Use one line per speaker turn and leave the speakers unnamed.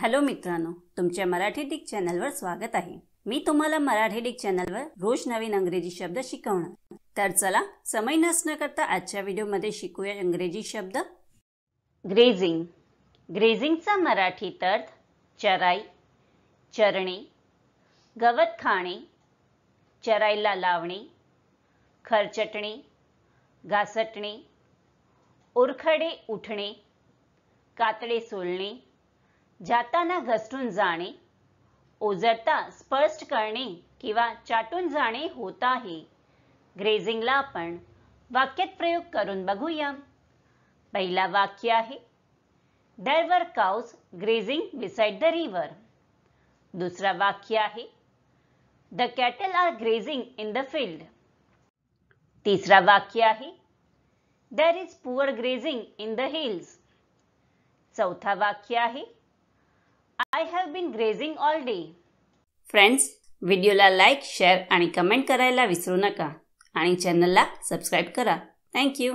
Hello मित्रांनो तुमच्या Marathi Dick चॅनलवर स्वागत आहे. मी तुम्हाला मराठी डिक चॅनलवर रोज नवीन अंग्रेजी शब्द शिकवणार. तर चला समय नसणं करता आजच्या व्हिडिओमध्ये शिकूया इंग्रजी शब्द. ग्रेझिंग ग्रेझिंगचा मराठी अर्थ चराई चरणे गवत खाणे चराईला लावणे खरचटणे घासटणे उरखडे उठणे कातडे सोलणे जाताना घसटून जाणे ओझरता स्पष्ट करणे किंवा चाटून जाणे होत आहे. ग्रेझिंगला आपण वाक्यात प्रयोग करून बघूया. पहिला वाक्य आहे there were cows grazing beside the river दुसरा वाक्य आहे the cattle are grazing in the field तिसरा वाक्य आहे there is poor grazing in the hills चौथा वाक्य आहे I have been grazing all day friends व्हिडिओला लाईक शेअर आणि कमेंट करायला विसरू नका. आणि चॅनलला सबस्क्राईब करा. थँक्यू